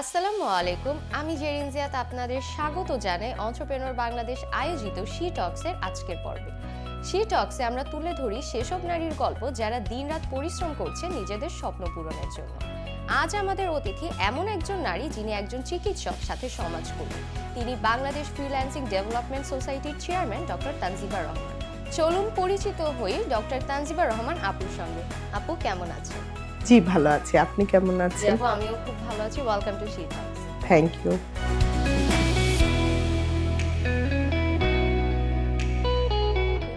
আসসালামু আলাইকুম, আমি জেরিন জিয়াত আপনাদের স্বাগত জানাই অন্টারপ্রেনর বাংলাদেশ আয়োজিত শি টক্সের আজকের পর্বে। শি টক্সে আমরা তুলে ধরি সেসব নারীর গল্প যারা দিনরাত পরিশ্রম করছে নিজেদের স্বপ্ন পূরণের জন্য। আজ আমাদের অতিথি এমন একজন নারী যিনি একজন চিকিৎসক, সাথে সমাজকর্মী। তিনি বাংলাদেশ ফ্রিল্যান্সিং ডেভেলপমেন্ট সোসাইটির চেয়ারম্যান ডক্টর তানজিবা রহমান। চলুন পরিচিত হই ডক্টর তানজিবা রহমান আপুর সঙ্গে। আপু, কেমন আছেন? জি ভালো আছি। আপনি কেমন আছেন? আমিও খুব ভালো আছি। Welcome to she talks thank you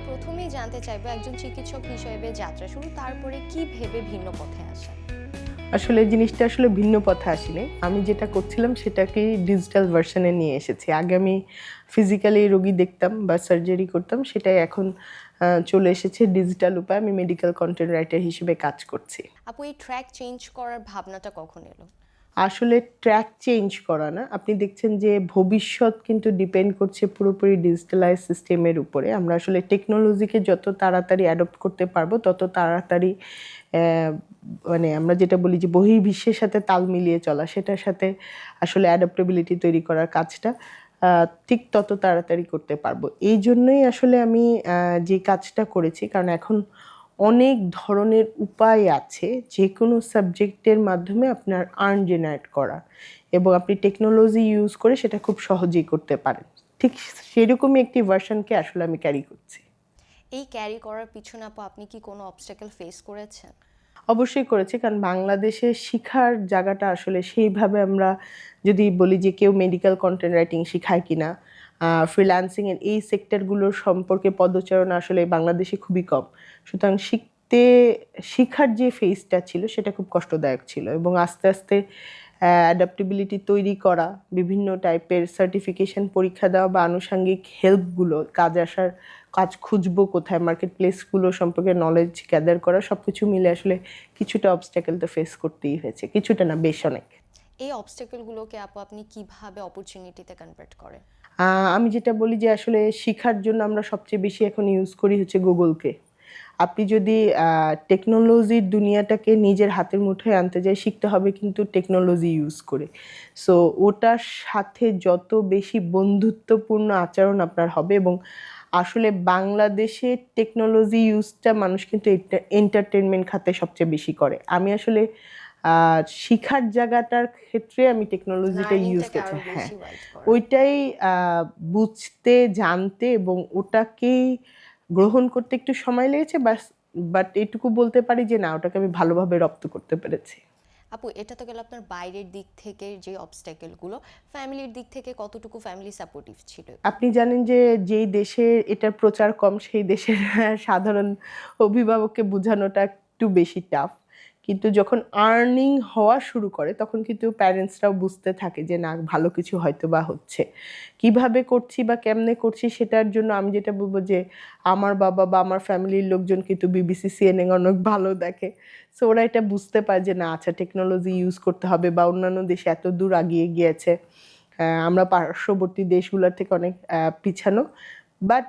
প্রথমেই জানতে চাইব একজন চিকিৎসক হিসেবে যাত্রা শুরু তারপরে কি ভেবে ভিন্ন পথে আসা? আসলে জিনিসটা আসলে ভিন্ন পথে আসেনি। আমি যেটা করছিলাম সেটাকে ডিজিটাল ভার্সনে নিয়ে এসেছি। আগে আমি ফিজিক্যালি রোগী দেখতাম বা সার্জারি করতাম সেটাই এখন চলে এসেছে ডিজিটাল উপায়। আমি মেডিকেল কন্টেন্ট রাইটার হিসেবে কাজ করছি। আপু এই ট্র্যাক চেঞ্জ করার ভাবনাটা কখন এলো? আসলে ট্র্যাক চেঞ্জ করা না। আপনি দেখছেন যে ভবিষ্যৎ কিন্তু ডিপেন্ড করছে পুরোপুরি ডিজিটালাইজ সিস্টেমের উপরে। আমরা আসলে টেকনোলজিকে যত তাড়াতাড়ি অ্যাডপ্ট করতে পারব তত তাড়াতাড়ি মানে আমরা যেটা বলি যে বহির্বিশ্বের সাথে তাল মিলিয়ে চলা সেটার সাথে আসলে অ্যাডাপ্টেবিলিটি তৈরি করার কাজটা। ঠিক তত তাড়াতাড়ি করতে পারব। এই জন্যই আসলে আমি যে কাজটা করেছি, কারণ এখন অনেক ধরনের উপায় আছে যে কোনো সাবজেক্টের মাধ্যমে আপনার আর্ন জেনারেট করা। এবং আপনি টেকনোলজি ইউজ করে সেটা খুব সহজেই করতে পারেন। ঠিক সেরকমই একটি ভার্সনকে আসলে আমি ক্যারি করছি। এই ক্যারি করার পিছনে আপু আপনি কি কোনো অবস্টাকেল ফেস করেছেন? অবশ্যই করেছে, কারণ বাংলাদেশে শিখার জায়গাটা আসলে সেইভাবে আমরা যদি বলি যে কেউ মেডিকেল কন্টেন্ট রাইটিং শিখায় কিনা ফ্রিল্যান্সিং এর এই সেক্টরগুলোর সম্পর্কে পদচারণা আসলে বাংলাদেশে খুবই কম। সুতরাং শিখতে, শিখার যে ফেজটা ছিল সেটা খুব কষ্টদায়ক ছিল এবং আস্তে আস্তে অ্যাডাপ্টেবিলিটি তৈরি করা, বিভিন্ন টাইপের সার্টিফিকেশন পরীক্ষা দেওয়া বা আনুষঙ্গিক হেল্পগুলো কাজ আসার কাজ খুঁজবো কোথায় মার্কেট প্লেসগুলো সম্পর্কে নলেজ গ্যাদার করা সব কিছু মিলে আসলে কিছুটা অবস্ট্যাকেল তো ফেস করতেই হয়েছে কিছুটা না বেশ অনেক। এই অবস্টাকেলগুলোকে আপু আপনি কীভাবে অপরচুনিটিতে কনভার্ট করেন? আমি যেটা বলি যে আসলে শিখার জন্য আমরা সবচেয়ে বেশি এখন ইউজ করি হচ্ছে গুগলকে আপনি যদি টেকনোলজির দুনিয়াটাকে নিজের হাতের মুঠোয় আনতে চাই শিখতে হবে কিন্তু টেকনোলজি ইউজ করে। সো ওটার সাথে যত বেশি বন্ধুত্বপূর্ণ আচরণ আপনার হবে এবং আসলে বাংলাদেশে টেকনোলজি ইউজটা মানুষ কিন্তু এন্টারটেনমেন্ট খাতে সবচেয়ে বেশি করে। আমি আসলে শিখার জায়গাটার ক্ষেত্রে আমি টেকনোলজিটা ইউজ করছি। হ্যাঁ। ওইটাই বুঝতে জানতে এবং ওটাকেই গ্রহণ করতে একটু সময় লেগেছে বাস বাট এটুকু বলতে পারি যে না ওটাকে আমি ভালোভাবে রপ্ত করতে পেরেছি। আপু, এটা তো গেল আপনার বাইরের দিক থেকে যে অবস্ট্যাকেলগুলো ফ্যামিলির দিক থেকে কতটুকু ফ্যামিলি সাপোর্টিভ ছিল? আপনি জানেন যে যেই দেশে এটার প্রচার কম, সেই দেশের সাধারণ অভিভাবককে বোঝানোটা একটু বেশি টাফ কিন্তু যখন আর্নিং হওয়া শুরু করে, তখন কিন্তু প্যারেন্টসরাও বুঝতে থাকে যে, না, ভালো কিছু হয়তো বা হচ্ছে। কীভাবে করছি বা কেমনে করছি সেটার জন্য আমি যেটা বলব যে, আমার বাবা বা আমার ফ্যামিলির লোকজন কিন্তু বিবিসি সিএনএন অনেক ভালো দেখে। সো ওরা এটা বুঝতে পারে যে, না আচ্ছা টেকনোলজি ইউজ করতে হবে বা অন্যান্য দেশে এত দূর আগিয়ে গিয়েছে। আমরা পার্শ্ববর্তী দেশগুলোর থেকে অনেক পিছানো। বাট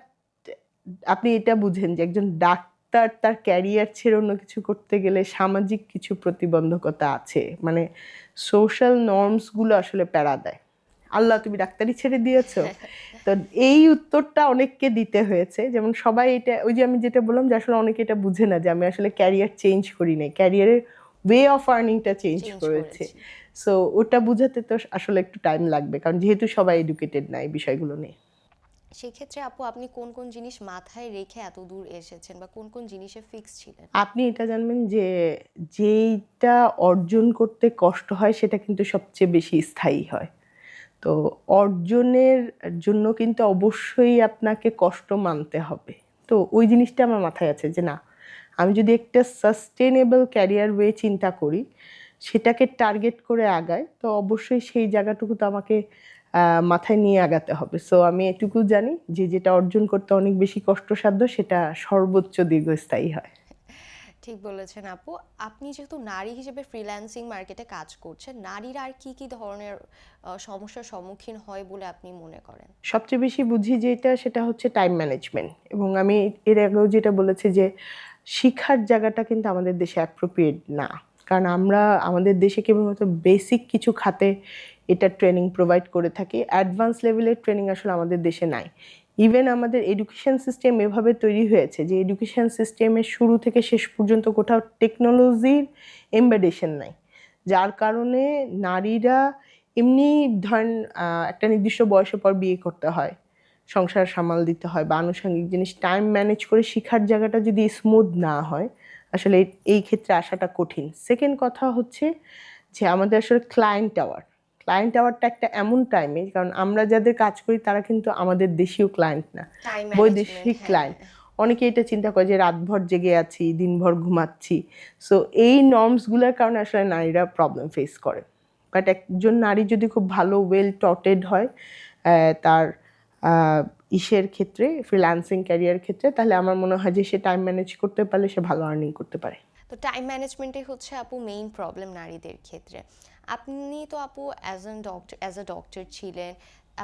আপনি এটা বুঝেন যে, একজন ডাক্তার তার তার ক্যারিয়ার ছেড়ে অন্য কিছু করতে গেলে সামাজিক কিছু প্রতিবন্ধকতা আছে। মানে সোশ্যাল নর্মসগুলো আসলে প্যারা দেয়। আল্লাহ তুমি ডাক্তারি ছেড়ে দিয়েছ। তো এই উত্তরটা অনেককে দিতে হয়েছে। যেমন সবাই এটা ওই যে আমি যেটা বললাম যে আসলে অনেকে এটা বুঝে না যে আমি আসলে ক্যারিয়ার চেঞ্জ করি নাই। ক্যারিয়ারের ওয়ে অফ আর্নিংটা চেঞ্জ করেছি। করেছি। সো ওটা বুঝাতে তো আসলে একটু টাইম লাগবে। কারণ যেহেতু সবাই এডুকেটেড না এই বিষয়গুলো নিয়ে। সেই ক্ষেত্রে আপু, আপনি কোন কোন জিনিস মাথায় রেখে এত দূর এসেছেন বা কোন কোন জিনিসে ফিক্স ছিলেন? আপনি এটা জানবেন যে যেইটা অর্জন করতে কষ্ট হয় সেটা কিন্তু সবচেয়ে বেশি স্থায়ী হয়। তো অর্জনের জন্য কিন্তু অবশ্যই আপনাকে কষ্ট মানতে হবে। তো ওই জিনিসটা আমার মাথায় আছে যে না, আমি যদি একটা সাস্টেনেবল ক্যারিয়ার ওয়ে চিন্তা করি, সেটাকে টার্গেট করে আগায় তো অবশ্যই সেই জায়গাটুকু তো আমাকে মাথায় নিয়ে আগাতে হবে। সো আমি এটুকু জানি যে যেটা অর্জন করতে অনেক বেশি কষ্টসাধ্য সেটা সর্বোচ্চ দীর্ঘস্থায়ী হয়। ঠিক বলেছেন আপু। আপনি যেহেতু নারী হিসেবে ফ্রিল্যান্সিং মার্কেটে কাজ করছেন নারীরা আর কি কি ধরনের সমস্যার সম্মুখীন হয় বলে আপনি মনে করেন? সবচেয়ে বেশি বুঝি যেটা সেটা হচ্ছে টাইম ম্যানেজমেন্ট এবং আমি এর আগেও যেটা বলেছি যে শিক্ষার জায়গাটা কিন্তু আমাদের দেশে অ্যাপ্রোপ্রিয়েট না। কারণ আমরা আমাদের দেশে কেবলমাত্র বেসিক কিছু খাতে এটা ট্রেনিং প্রোভাইড করে থাকি। অ্যাডভান্স লেভেলের ট্রেনিং আসলে আমাদের দেশে নাই। ইভেন আমাদের এডুকেশন সিস্টেম এভাবে তৈরি হয়েছে যে এডুকেশন সিস্টেমের শুরু থেকে শেষ পর্যন্ত কোথাও টেকনোলজির এমবেডেশন নাই। যার কারণে নারীরা এমনি ধরেন একটা নির্দিষ্ট বয়সের পর বিয়ে করতে হয়, সংসার সামাল দিতে হয় বা আনুষঙ্গিক জিনিস টাইম ম্যানেজ করে শেখার জায়গাটা যদি স্মুথ না হয়, আসলে এই- ক্ষেত্রে আসাটা কঠিন। সেকেন্ড কথা হচ্ছে যে আমাদের আসলে ক্লায়েন্ট টাওয়ার ক্লায়েন্ট আওয়ারটা একটা এমন টাইমে কারণ আমরা যাদের কাজ করি তারা কিন্তু আমাদের দেশীয় ক্লায়েন্ট না বৈদেশিক ক্লায়েন্ট অনেকে এটা চিন্তা করে যে রাতভর জেগে আছি দিনভর ঘুমাচ্ছি। সো এই নর্মসগুলোর কারণে আসলে নারীরা প্রবলেম ফেস করে। বাট একজন নারী যদি খুব ভালো ওয়েল টটেড হয় তার ইসের ক্ষেত্রে ফ্রিল্যান্সিং ক্যারিয়ার ক্ষেত্রে তাহলে আমার মনে হয় যে সে টাইম ম্যানেজ করতে পারলে সে ভালো আর্নিং করতে পারে। তো টাইম ম্যানেজমেন্টই হচ্ছে আপু মেইন প্রবলেম নারীদের ক্ষেত্রে। আপনি তো আপু as an doctor as a doctor ছিলেন,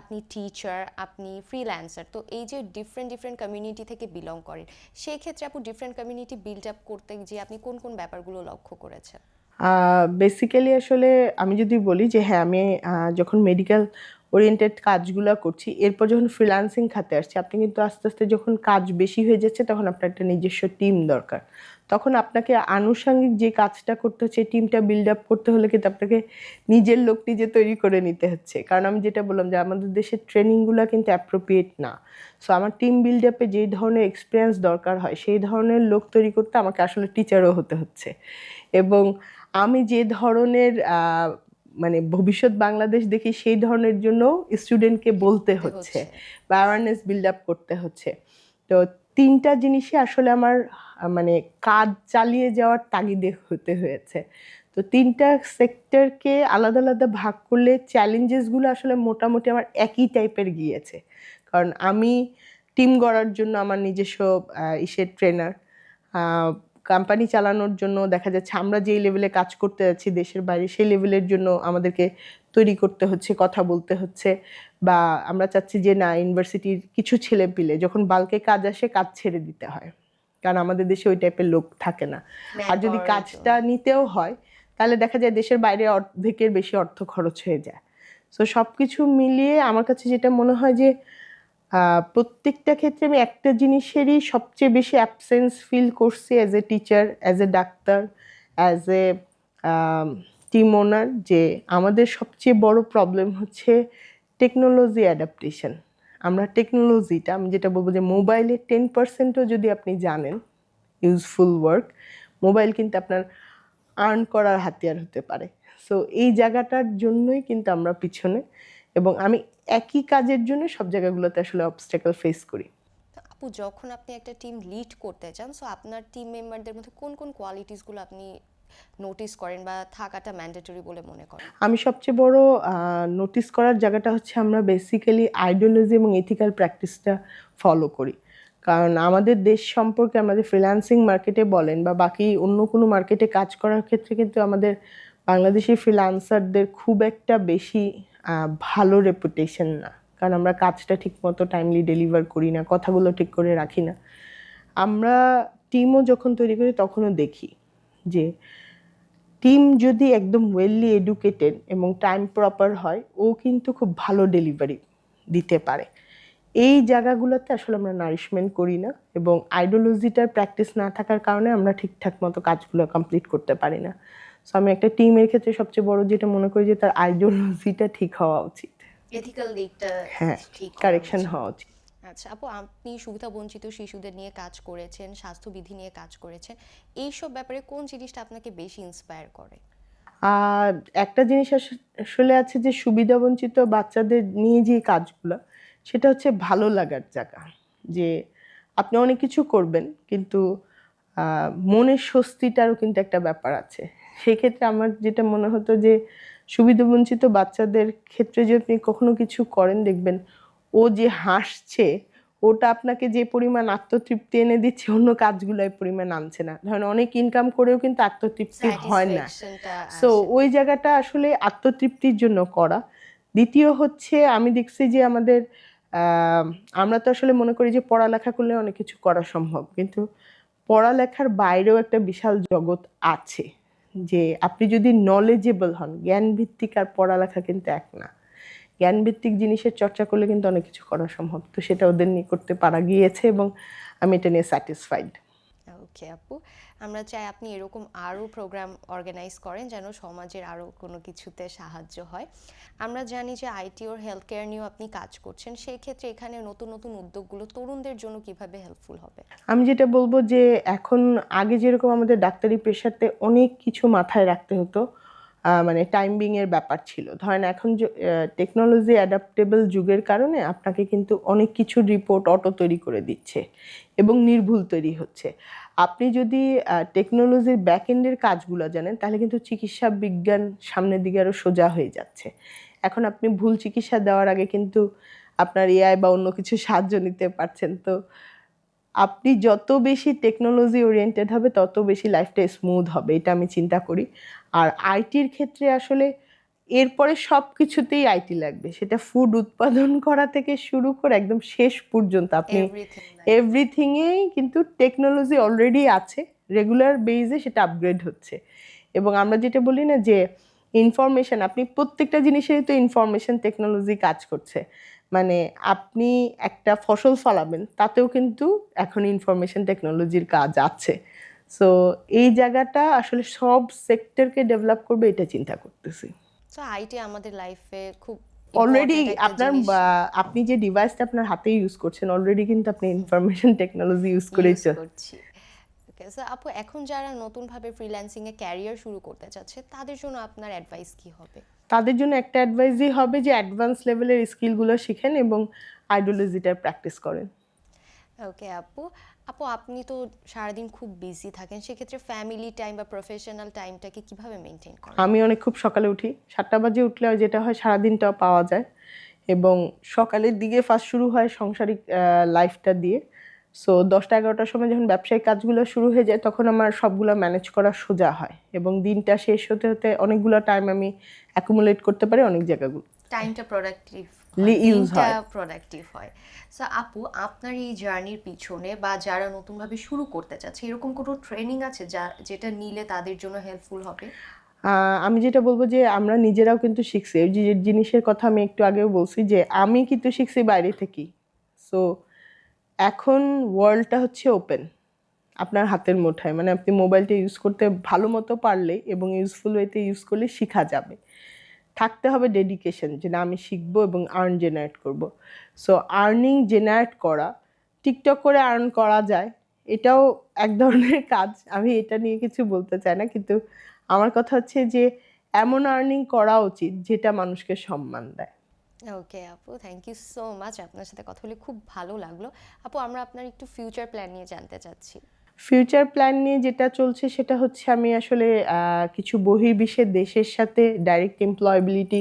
আপনি টিচার আপনি ফ্রিল্যান্সার তো এই যে ডিফারেন্ট ডিফারেন্ট কমিউনিটি থেকে বিলং করেন, সেই ক্ষেত্রে আপু ডিফারেন্ট কমিউনিটি বিল্ড আপ করতে যে আপনি কোন কোন ব্যাপারগুলো লক্ষ্য করেছেন? বেসিক্যালি আসলে আমি যদি বলি যে হ্যাঁ আমি যখন মেডিকেল ওরিয়েন্টেড কাজগুলো করছি, এরপর যখন ফ্রিল্যান্সিং খাতে আসছি, আপনি কিন্তু আস্তে আস্তে যখন কাজ বেশি হয়ে যাচ্ছে, তখন আপনার একটা নিজস্ব টিম দরকার। তখন আপনাকে আনুষঙ্গিক যে কাজটা করতে হচ্ছে টিমটা বিল্ড আপ করতে হলে কিন্তু আপনাকে নিজের লোক নিজে তৈরি করে নিতে হচ্ছে। কারণ আমি যেটা বললাম যে আমাদের দেশের ট্রেনিংগুলো কিন্তু অ্যাপ্রোপ্রিয়েট না। সো আমার টিম বিল্ড আপে যেই ধরনের এক্সপিরিয়েন্স দরকার হয় সেই ধরনের লোক তৈরি করতে আমাকে আসলে টিচারও হতে হচ্ছে। এবং আমি যে ধরনের মানে ভবিষ্যৎ বাংলাদেশ দেখি সেই ধরনের জন্য স্টুডেন্টকে বলতে হচ্ছে বা অ্যাওয়ারনেস বিল্ড আপ করতে হচ্ছে। তো তিনটা জিনিসই আসলে আমার মানে কাজ চালিয়ে যাওয়ার তাগিদে হতে হয়েছে। তো তিনটা সেক্টরকে আলাদা আলাদা ভাগ করলে চ্যালেঞ্জেসগুলো আসলে মোটামুটি আমার একই টাইপের গিয়েছে। কারণ আমি টিম গড়ার জন্য আমার নিজস্ব ইসের ট্রেনার কোম্পানি চালানোর জন্য দেখা যাচ্ছে আমরা যেই লেভেলে কাজ করতে যাচ্ছি দেশের বাইরে, সেই লেভেলের জন্য আমাদেরকে তৈরি করতে হচ্ছে কথা বলতে হচ্ছে বা আমরা চাচ্ছি যে না ইউনিভার্সিটির কিছু ছেলে পিলে যখন বালকে কাজ আসে কাজ ছেড়ে দিতে হয়। কারণ আমাদের দেশে ওই টাইপের লোক থাকে না। আর যদি কাজটা নিতেও হয় তাহলে দেখা যায় দেশের বাইরে অর্ধেকের বেশি অর্থ খরচ হয়ে যায়। সো সব কিছু মিলিয়ে আমার কাছে যেটা মনে হয় যে প্রত্যেকটা ক্ষেত্রে আমি একটা জিনিসেরই সবচেয়ে বেশি অ্যাবসেন্স ফিল করছি as a teacher as a doctor as a team owner যে আমাদের সবচেয়ে বড় প্রবলেম হচ্ছে টেকনোলজি অ্যাডাপ্টেশন আমরা টেকনোলজিটা আমি যেটা বলব যে মোবাইলের টেন পার্সেন্টও যদি আপনি জানেন ইউজফুল ওয়ার্ক মোবাইল কিন্তু আপনার আর্ন করার হাতিয়ার হতে পারে। সো এই জায়গাটার জন্যই কিন্তু আমরা পিছনে এবং আমি একই কাজের জন্য সব জায়গাগুলোতে আসলে অবস্টেকল ফেস করি। আপু, যখন আপনি একটা টিম লিড করতে চান সো আপনার টিম মেম্বারদের মধ্যে কোন কোন কোয়ালিটিসগুলো আপনি নোটিস করেন বা থাকাটা ম্যান্ডেটরি বলে মনে করেন? আমি সবচেয়ে বড় নোটিস করার জায়গাটা হচ্ছে আমরা বেসিক্যালি আইডিওলজি এবং এথিক্যাল প্র্যাকটিসটা ফলো করি। কারণ আমাদের দেশ সম্পর্কে আমাদের ফ্রিল্যান্সিং মার্কেটে বলেন বা বাকি অন্য কোনো মার্কেটে কাজ করার ক্ষেত্রে কিন্তু আমাদের বাংলাদেশি ফ্রিল্যান্সারদের খুব একটা বেশি ভালো রেপুটেশন না। কারণ আমরা কাজটা ঠিকমতো টাইমলি ডেলিভার করি না, কথাগুলো ঠিক করে রাখি না। আমরা টিমও যখন তৈরি করি তখনও দেখি যে টিম যদি একদম ওয়েললি এডুকেটেড এবং টাইম প্রপার হয় ও কিন্তু খুব ভালো ডেলিভারি দিতে পারে। এই জায়গাগুলোতে আসলে আমরা নারিশমেন্ট করি না এবং আইডিওলজিটার প্র্যাকটিস না থাকার কারণে আমরা ঠিকঠাক মতো কাজগুলো কমপ্লিট করতে পারি না। সো আমি একটা টিমের ক্ষেত্রে সবচেয়ে বড় যেটা মনে করি যে তার আইডিওলজিটা ঠিক হওয়া উচিত। এথিক্যাল দিকটা হ্যাঁ ঠিক কারেকশন হওয়া উচিত। আচ্ছা আপু, আপনি সুবিধা বঞ্চিত শিশুদের নিয়ে কাজ করেছেন, স্বাস্থ্যবিধি নিয়ে কাজ করেছেন, এইসব ব্যাপারে কোন জিনিসটা আপনাকে বেশি ইন্সপায়ার করে? আর একটা জিনিস আস- আসলে আছে যে সুবিধাবঞ্চিত বাচ্চাদের নিয়ে যে কাজগুলো, সেটা হচ্ছে ভালো লাগার জায়গা। যে আপনি অনেক কিছু করবেন, কিন্তু মনের স্বস্তিটারও কিন্তু একটা ব্যাপার আছে। সেক্ষেত্রে আমার যেটা মনে হতো যে সুবিধাবঞ্চিত বাচ্চাদের ক্ষেত্রে যদি আপনি কখনো কিছু করেন, দেখবেন ও যে হাসছে ওটা আপনাকে যে পরিমাণ আত্মতৃপ্তি এনে দিচ্ছে অন্য কাজগুলো এই পরিমাণ আনছে না। ধরেন অনেক ইনকাম করেও কিন্তু আত্মতৃপ্তি হয় না। সো ওই জায়গাটা আসলে আত্মতৃপ্তির জন্য করা। দ্বিতীয় হচ্ছে আমি দেখছি যে আমাদের আহ, আমরা তো আসলে মনে করি যে পড়ালেখা করলে অনেক কিছু করা সম্ভব। কিন্তু পড়ালেখার বাইরেও একটা বিশাল জগৎ আছে যে আপনি যদি নলেজেবল হন জ্ঞান ভিত্তিক আর পড়ালেখা কিন্তু এক না। জ্ঞান ভিত্তিক জিনিসের চর্চা করলে কিন্তু অনেক কিছু করা সম্ভব। তো সেটা ওদের নিয়ে করতে পারা গিয়েছে এবং আমি এটা নিয়ে স্যাটিসফাইড ওকে আপু আমরা চাই আপনি এরকম আরও প্রোগ্রাম অর্গানাইজ করেন যেন সমাজের আরও কোনো কিছুতে সাহায্য হয়। আমরা জানি যে আইটি ওর হেলথ কেয়ার নিয়েও আপনি কাজ করছেন সেই ক্ষেত্রে এখানে নতুন নতুন উদ্যোগগুলো তরুণদের জন্য কীভাবে হেল্পফুল হবে? আমি যেটা বলব যে এখন আগে যেরকম আমাদের ডাক্তারি পেশাতে অনেক কিছু মাথায় রাখতে হতো মানে টাইমিং এর ব্যাপার ছিল। ধরেন এখন টেকনোলজি অ্যাডাপ্টেবল যুগের কারণে আপনাকে কিন্তু অনেক কিছু রিপোর্ট অটো তৈরি করে দিচ্ছে এবং নির্ভুল তৈরি হচ্ছে। আপনি যদি টেকনোলজির ব্যাক এন্ডের কাজগুলো জানেন, তাহলে কিন্তু চিকিৎসা বিজ্ঞান সামনের দিকে আরও সোজা হয়ে যাচ্ছে। এখন আপনি ভুল চিকিৎসা দেওয়ার আগে কিন্তু আপনার এআই বা অন্য কিছু সাহায্য নিতে পারছেন। তো আপনি যত বেশি টেকনোলজি ওরিয়েন্টেড হবে, তত বেশি লাইফটা স্মুথ হবে, এটা আমি চিন্তা করি। আর আইটির ক্ষেত্রে আসলে এরপরে সব কিছুতেই আইটি লাগবে। সেটা ফুড উৎপাদন করা থেকে শুরু করে একদম শেষ পর্যন্ত আপনি এভরিথিংয়েই কিন্তু টেকনোলজি অলরেডি আছে। রেগুলার বেজে সেটা আপগ্রেড হচ্ছে। এবং আমরা যেটা বলি না যে ইনফরমেশন আপনি প্রত্যেকটা জিনিসেরই তো ইনফরমেশন টেকনোলজি কাজ করছে। মানে আপনি একটা ফসল ফলাবেন তাতেও কিন্তু এখন ইনফরমেশন টেকনোলজির কাজ আছে। সো এই জায়গাটা আসলে সব সেক্টরকে ডেভেলপ করবে এটা চিন্তা করতেছি। সো আইটি আমাদের লাইফে খুব অলরেডি আপনার আপনি যে ডিভাইসটা আপনার হাতে ইউজ করছেন অলরেডি কিন্তু আপনি ইনফরমেশন টেকনোলজি ইউজ করেই use চল- করছি। ওকে সো আপু এখন যারা নতুনভাবে ফ্রিল্যান্সিং এ ক্যারিয়ার শুরু করতে চাচ্ছে তাদের জন্য আপনার অ্যাডভাইস কি হবে? তাদের জন্য একটা অ্যাডভাইসই হবে যে অ্যাডভান্স লেভেলের স্কিলগুলো শিখেন এবং আইডিওলজিটার প্র্যাকটিস করেন। ওকে আপু আপু আপনি তো সারাদিন খুব বিজি থাকেন সেক্ষেত্রে ফ্যামিলি টাইম বা প্রফেশনাল টাইমটাকে কীভাবে মেনটেন করেন? আমি অনেক খুব সকালে উঠি। সাতটা বাজে উঠলে যেটা হয় সারাদিনটাও পাওয়া যায়। এবং সকালের দিকে ফার্স্ট শুরু হয় সাংসারিক লাইফটা দিয়ে। সো দশটা এগারোটার সময় যখন ব্যবসায়িক কাজগুলো শুরু হয়ে যায় তখন আমার সবগুলো ম্যানেজ করা সোজা হয়। এবং দিনটা শেষ হতে হতে অনেকগুলো টাইম আমি অ্যাকুমুলেট করতে পারি অনেক জায়গাগুলো। টাইমটা প্রোডাক্টিভ Use হয়। প্রোডাক্টিভ হয়। সো আপু আপনার এই জার্নির পিছনে বা যারা নতুনভাবে শুরু করতে চাচ্ছে এরকম কোনো ট্রেনিং আছে যা যেটা নিলে তাদের জন্য হেল্পফুল হবে? আমি যেটা বলব যে আমরা নিজেরাও কিন্তু শিখছি। এই যে জিনিসের কথা আমি একটু আগেও বলছি যে আমি কিন্তু শিখছি বাইরে থেকেই সো এখন ওয়ার্ল্ডটা হচ্ছে ওপেন আপনার হাতের মুঠায়। মানে আপনি মোবাইলটা ইউজ করতে ভালো মতো পারলে এবং ইউজফুল ওয়েতে ইউজ করলে শেখা যাবে। থাকতে হবে ডেডিকেশন যে না, আমি শিখব এবং আর্ন জেনারেট করব। সো আর্নিং জেনারেট করা টিকটক করে আর্ন করা যায়, এটাও এক ধরনের কাজ। আমি এটা নিয়ে কিছু বলতে চাই না, কিন্তু আমার কথা হচ্ছে যে, এমন আর্নিং করা উচিত যেটা মানুষকে সম্মান দেয়। ওকে আপু থ্যাংক ইউ সো মাচ আপনার সাথে কথা বলে খুব ভালো লাগল। আপু, আমরা আপনার একটু ফিউচার প্ল্যান নিয়ে জানতে চাচ্ছি। ফিউচার প্ল্যান নিয়ে যেটা চলছে সেটা হচ্ছে আমি আসলে কিছু বহির্বিশ্বের দেশের সাথে ডাইরেক্ট এমপ্লয়াবিলিটি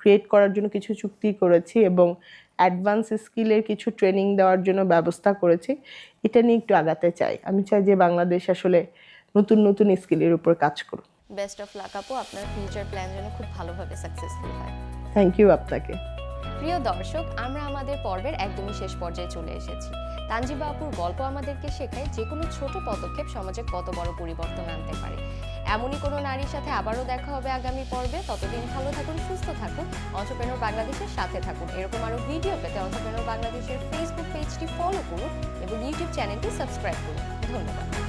ক্রিয়েট করার জন্য কিছু চুক্তি করেছি এবং অ্যাডভান্স স্কিলের কিছু ট্রেনিং দেওয়ার জন্য ব্যবস্থা করেছি। এটা নিয়ে একটু আগাতে চাই। আমি চাই যে বাংলাদেশ আসলে নতুন নতুন স্কিলের উপর কাজ করুক। বেস্ট অফ লাক আপু। আপনার ফিউচার প্ল্যান যেন খুব ভালোভাবে সাকসেসফুল হয়। থ্যাংক ইউ আপনাকে। প্রিয় দর্শক আমরা আমাদের পর্বের একদমই শেষ পর্যায়ে চলে এসেছি। তানজিবা আপুর গল্প আমাদেরকে শেখায় যে কোনো ছোট পদক্ষেপ সমাজে কত বড় পরিবর্তন আনতে পারে। এমনই কোনো নারীর সাথে আবারও দেখা হবে আগামী পর্বে। ততদিন ভালো থাকুন, সুস্থ থাকুন। অন্টারপ্রেনর বাংলাদেশের সাথে থাকুন। এরকম আরও ভিডিও পেতে অন্টারপ্রেনর বাংলাদেশের ফেসবুক পেজটি ফলো করুন এবং ইউটিউব চ্যানেলটি সাবস্ক্রাইব করুন। ধন্যবাদ।